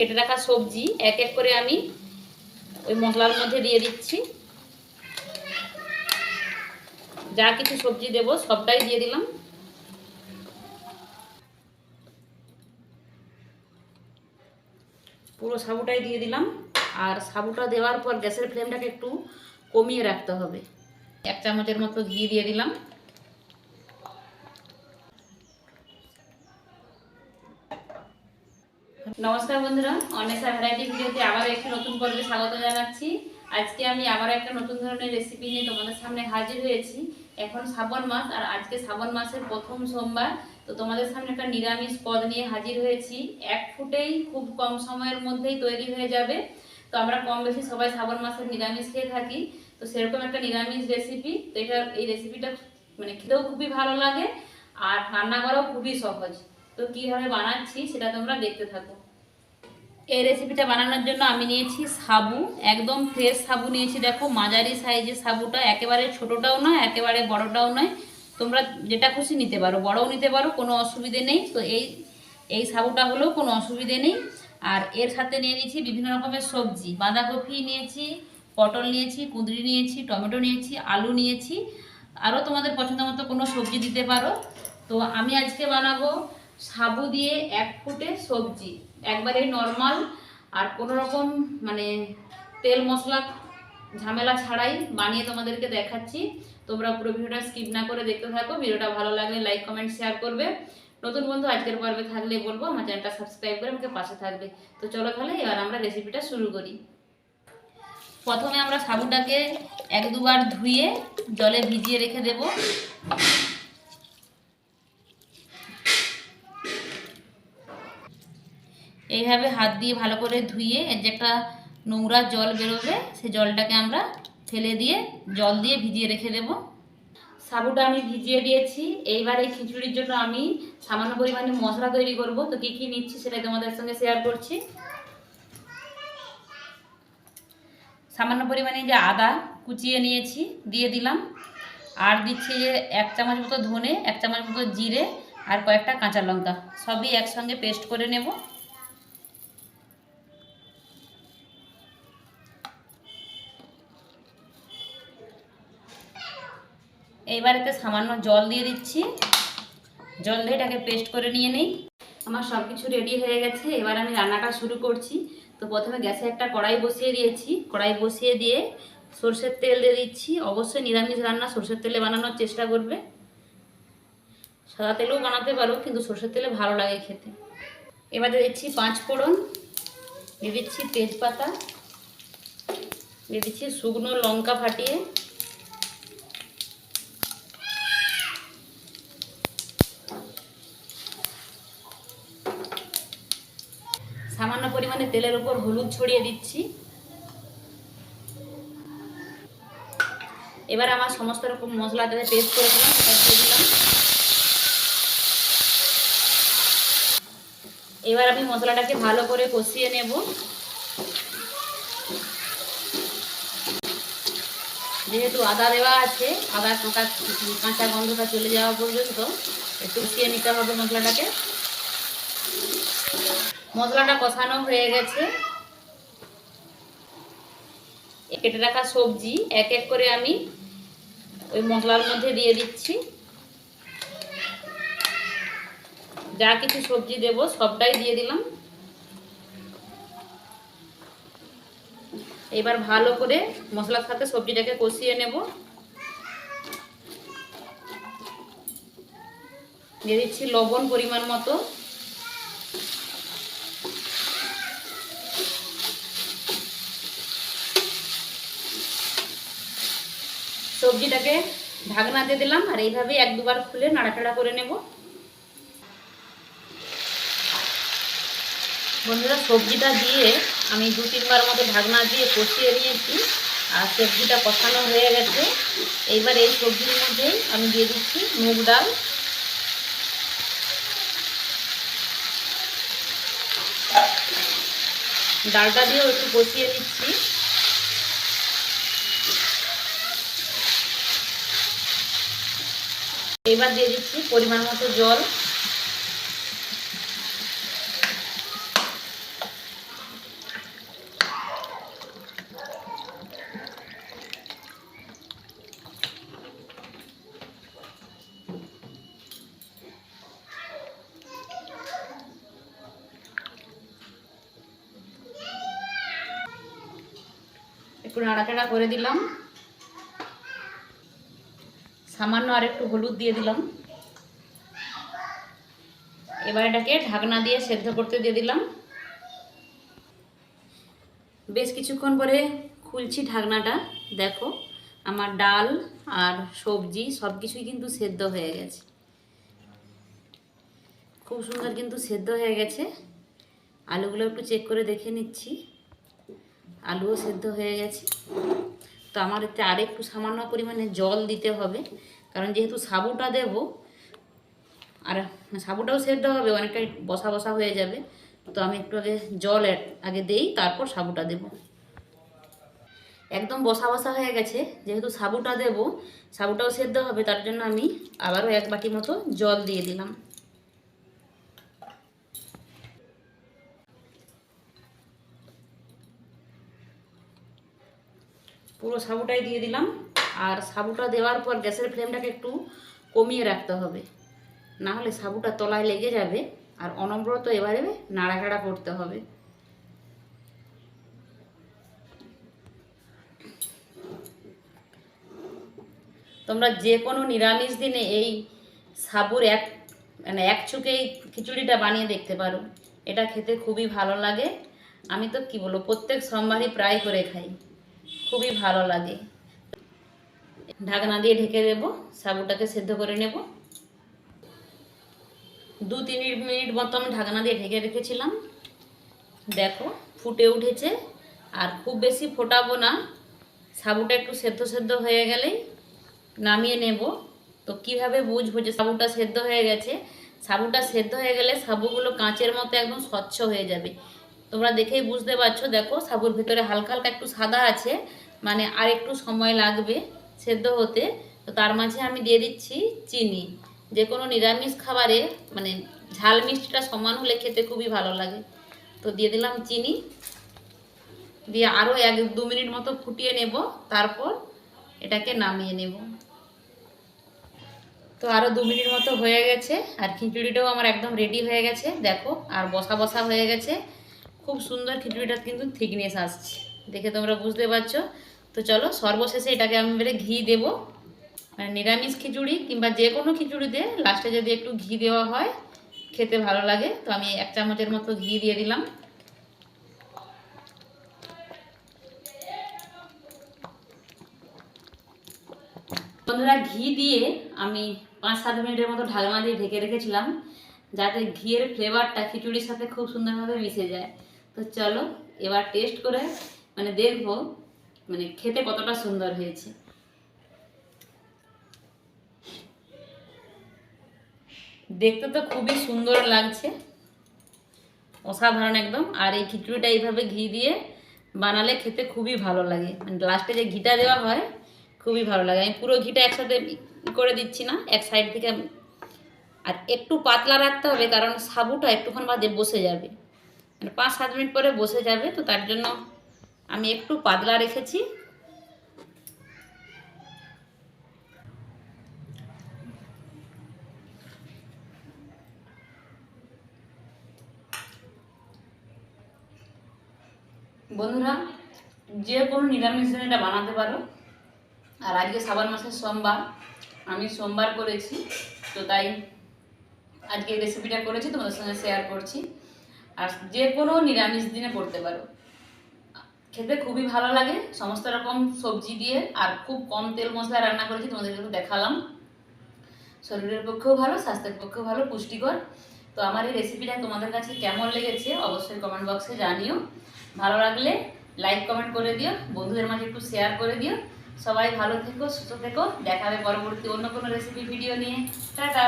কেটে রাখা সবজি, এক এক করে আমি ওই মশলার মধ্যে দিয়ে দিচ্ছি। যা কিছু সবজি দেব, সবটাই দিয়ে দিলাম। পুরো সাবুটাই দিয়ে দিলাম। আর সাবুটা দেওয়ার পর গ্যাসের ফ্লেমটাকে একটু কমিয়ে রাখতে হবে। এক চামচের মতো ঘি দিয়ে দিলাম। নমস্কার বন্ধুরা অনেসা ভ্যারাইটি ভিডিওতে আবার একটি নতুন পর্বে স্বাগত জানাচ্ছি। আজকে আমি আবার একটা নতুন ধরনের রেসিপি নিয়ে তোমাদের সামনে হাজির হয়েছি। এখন শ্রাবণ মাস আর আজকে শ্রাবণ মাসের প্রথম সোমবার, তো তোমাদের সামনে একটা নিরামিষ পদ নিয়ে হাজির হয়েছি। এক ফুটেই খুব কম সময়ের মধ্যেই তৈরি হয়ে যাবে। তো আমরা কম বেশি সবাই শ্রাবণ মাসের নিরামিষ খেয়ে থাকি। তো সেরকম একটা নিরামিষ রেসিপি তো এটা, এই রেসিপিটা মানে খেতেও খুবই ভালো লাগে আর রান্না করাও খুবই সহজ। তো কীভাবে বানাচ্ছি সেটা তোমরা দেখতে থাকো। এই রেসিপিটা বানানোর জন্য আমি নিয়েছি সাবু, একদম ফ্রেশ সাবু নিয়েছি। দেখো মাঝারি সাইজের সাবুটা একেবারে ছোটোটাও নয়, একেবারে বড়টাও নয়। তোমরা যেটা খুশি নিতে পারো, বড়ও নিতে পারো, কোনো অসুবিধে নেই। তো এই এই সাবুটা হলেও কোনো অসুবিধে নেই। আর এর সাথে নিয়ে নিয়েছি বিভিন্ন রকমের সবজি। বাঁধাকপি নিয়েছি, পটল নিয়েছি, কুঁদরি নিয়েছি, টমেটো নিয়েছি, আলু নিয়েছি। আরও তোমাদের পছন্দ মতো কোনো সবজি দিতে পারো। তো আমি আজকে বানাবো সাবু দিয়ে এক ফুটে সবজি, একবারে নর্মাল আর কোনো রকম মানে তেল মশলা ঝামেলা ছাড়াই বানিয়ে তোমাদেরকে দেখাচ্ছি। তোমরা পুরো ভিডিওটা স্কিপ না করে দেখতে থাকো, ভিডিওটা ভালো লাগলে লাইক কমেন্ট শেয়ার করবে। নতুন বন্ধু আজকের পর্বে থাকলে বলব, আমার চ্যানেলটা সাবস্ক্রাইব করে আমাকে পাশে থাকবে। তো চলো তাহলে এবার আমরা রেসিপিটা শুরু করি। প্রথমে আমরা সাবুটাকে এক দুবার ধুয়ে জলে ভিজিয়ে রেখে দেব। এইভাবে হাত দিয়ে ভালো করে ধুয়ে এর যে একটা নোংরা জল বেরোবে, সে জলটাকে আমরা ফেলে দিয়ে জল দিয়ে ভিজিয়ে রেখে দেব। সাবুটা আমি ভিজিয়ে দিয়েছি। এইবার এই খিচুড়ির জন্য আমি সামান্য পরিমাণে মশলা তৈরি করব। তো কী কী নিচ্ছি সেটা তোমাদের সঙ্গে শেয়ার করছি। সামান্য পরিমাণে যে আদা কুচিয়ে নিয়েছি, দিয়ে দিলাম। আর দিচ্ছি যে এক চামচ মতো ধনে, এক চামচ মতো জিরে আর কয়েকটা কাঁচা লঙ্কা। সবই একসঙ্গে পেস্ট করে নেব। এইবারেতে সামান্য জল দিয়ে দিচ্ছি। জল দিয়ে এটাকে পেস্ট করে নিয়ে নেই। আমার সব কিছু রেডি হয়ে গেছে। এবার আমি রান্নাটা শুরু করছি। তো প্রথমে গ্যাসে একটা কড়াই বসিয়ে দিয়েছি। কড়াই বসিয়ে দিয়ে সর্ষের তেল দিয়ে দিচ্ছি। অবশ্যই নিরামিষ রান্না সর্ষের তেলে বানানোর চেষ্টা করবে। সাদা তেলেও বানাতে পারো, কিন্তু সর্ষের তেলে ভালো লাগে খেতে। এবার দিচ্ছি পাঁচ ফোড়ন, দিয়ে দিচ্ছি তেজপাতা, দিয়ে দিচ্ছি শুকনো লঙ্কা ফাটিয়ে পরিমাণে তেলের উপর হলুদ ছড়িয়ে দিচ্ছি। এবার আমার সমস্ত রকম মশলা যাতে পেস্ট সেটা দিয়ে দিলাম। এবার আমি মশলাটাকে ভালো করে কষিয়ে নেব। যেহেতু আদা দেওয়া আছে, আদা কাঁচা কাঁচা গন্ধটা চলে যাওয়া পর্যন্ত একটু কষিয়ে নিতে হবে মশলাটাকে। মশলাটা কষানো হয়ে গেছে। কেটে রাখা সবজি, এক এক করে আমি ওই মশলার মধ্যে দিয়ে দিচ্ছি। যা কিছু সবজি দেব, সবটাই দিয়ে দিলাম। এবার ভালো করে মশলার সাথে সবজিটাকে কষিয়ে নেব। দিয়ে দিচ্ছি লবণ পরিমাণ মতো। সবজিটাকে ঢাকনা দিয়ে দিলাম, আর এইভাবে এক দুবার খুলে নাড়াচাড়া করে নেব। বন্ধুরা, সবজিটা দিয়ে আমি দু তিনবার মতো ঢাকনা দিয়ে কষিয়ে নিয়েছি, আর সবজিটা কষানো হয়ে গেছে। এইবার এই সবজির মধ্যেই আমি দিয়ে দিচ্ছি মুগ ডাল। ডালটা দিয়েও একটু কষিয়ে নিচ্ছি। এবার দিয়ে দিচ্ছি পরিমাণ মতো জল। একটু নাড়াচাড়া করে দিলাম। সামান্য আর একটু হলুদ দিয়ে দিলাম। এবার এটাকে ঢাকনা দিয়ে সেদ্ধ করতে দিয়ে দিলাম। বেশ কিছুক্ষণ পরে খুলছি ঢাকনাটা। দেখো, আমার ডাল আর সবজি সব কিছুই কিন্তু সেদ্ধ হয়ে গেছে। খুব সুন্দর কিন্তু সেদ্ধ হয়ে গেছে। আলুগুলো একটু চেক করে দেখে নিচ্ছি। আলুও সেদ্ধ হয়ে গেছে। তো আমার এতে আর একটু সামান্য পরিমাণে জল দিতে হবে। কারণ যেহেতু সাবুটা দেব, আর সাবুটাও সেদ্ধ হবে, অনেকটাই বসা বসা হয়ে যাবে। তো আমি একটু আগে জল আগে দেই, তারপর সাবুটা দেব। একদম বসা বসা হয়ে গেছে, যেহেতু সাবুটা দেব, সাবুটাও সেদ্ধ হবে, তার জন্য আমি আবারও এক বাটি মতো জল দিয়ে দিলাম। পুরো সাবুটাই দিয়ে দিলাম। আর সাবুটা দেওয়ার পর গ্যাসের ফ্লেমটাকে একটু কমিয়ে রাখতে হবে। না হলে সাবুটা তলায় লেগে যাবে আর অনবরত এবারে নাড়াচাড়া করতে হবে। তোমরা যে কোনো নিরামিষ দিনে এই সাবুর এক মানে এক চুকেই খিচুড়িটা বানিয়ে দেখতে পারো। এটা খেতে খুবই ভালো লাগে। আমি তো কি বলব, প্রত্যেক সোমবারই প্রায় করে খাই। খুবই ভালো লাগে। ঢাকনা দিয়ে ঢেকে দেবো, সাবুটাকে সেদ্ধ করে নেব। দু তিন মিনিট মতো আমি ঢাকনা দিয়ে ঢেকে রেখেছিলাম। দেখো, ফুটে উঠেছে। আর খুব বেশি ফোটাবো না। সাবুটা একটু সেদ্ধ সেদ্ধ হয়ে গেলেই নামিয়ে নেব। তো কীভাবে বুঝব যে সাবুটা সেদ্ধ হয়ে গেছে? সাবুটা সেদ্ধ হয়ে গেলে সাবুগুলো কাঁচের মতো একদম স্বচ্ছ হয়ে যাবে। তোমরা দেখেই বুঝতে পারছ, দেখো সাবুর ভিতরে হালকা হালকা একটু সাদা আছে মানে আর একটু সময় লাগবে সেদ্ধ হতে। তো তার মাঝে আমি দিয়ে দিচ্ছি চিনি। যে কোনো নিরামিষ খাবারে মানে ঝাল মিষ্টিটা সমান হলে খেতে খুবই ভালো লাগে। তো দিয়ে দিলাম চিনি। দিয়ে আরও এক দু মিনিট মতো ফুটিয়ে নেব, তারপর এটাকে নামিয়ে নেব। তো আরও দু মিনিট মতো হয়ে গেছে, আর খিচুড়িটাও আমার একদম রেডি হয়ে গেছে। দেখো আর বসা বসা হয়ে গেছে। খুব সুন্দর খিচুড়িটা কিন্তু থিকনেস আসছে। দেখে তোমরা বুঝতে পারছ? তো চলো, সর্বশেষে এটাকে আমি এবারে ঘি দেব। মানে নিরামিষ খিচুড়ি কিংবা যে কোনো খিচুড়িতে লাস্টে যদি একটু ঘি দেওয়া হয়, খেতে ভালো লাগে। তো আমি এক চামচের মতো ঘি দিয়ে দিলাম। বন্ধুরা, ঘি দিয়ে আমি পাঁচ সাত মিনিটের মতো ঢাকনা দিয়ে ঢেকে রেখেছিলাম, যাতে ঘিয়ের ফ্লেভারটা খিচুড়ির সাথে খুব সুন্দরভাবে মিশে যায়। তো চলো, এবার টেস্ট করে মানে দেখব মানে খেতে কতটা সুন্দর হয়েছে। দেখতে তো খুবই সুন্দর লাগছে, অসাধারণ একদম। আর এই খিচুড়িটা এইভাবে ঘি দিয়ে বানালে খেতে খুবই ভালো লাগে। মানে লাস্টে যে ঘিটা দেওয়া হয়, খুবই ভালো লাগে। আমি পুরো ঘিটা একসাথে করে দিচ্ছি না, এক সাইড থেকে আর একটু পাতলা রাখতে হবে, কারণ সাবুটা একটুক্ষণ বাদে বসে যাবে। পাঁচ সাত মিনিট পরে বসে যাবে, তো তার জন্য আমি একটু পাতলা রেখেছি। বন্ধুরা, যে কোনো নিরামিষ দিনে এটা বানাতে পারো। আর আজকে শ্রাবণ মাসের সোমবার, আমি সোমবার করেছি, তো তাই আজকে রেসিপিটা করেছি, তোমাদের সঙ্গে শেয়ার করছি। আর যে কোনো নিরামিষ দিনে করতে পারো। খেতে খুবই ভালো লাগে, সমস্ত রকম সবজি দিয়ে, আর খুব কম তেল মশলা রান্না করেছি তোমাদেরকে একটু দেখালাম। শরীরের পক্ষেও ভালো, স্বাস্থ্যের পক্ষেও ভালো, পুষ্টিকর। তো আমার এই রেসিপিটা তোমাদের কাছে কেমন লেগেছে, অবশ্যই কমেন্ট বক্সে জানিও। ভালো লাগলে লাইক কমেন্ট করে দিও, বন্ধুদের মাঝে একটু শেয়ার করে দিও। সবাই ভালো থেকো, সুস্থ থেকো, দেখাবে পরবর্তী অন্য কোনো রেসিপি ভিডিও নিয়ে। টাটা!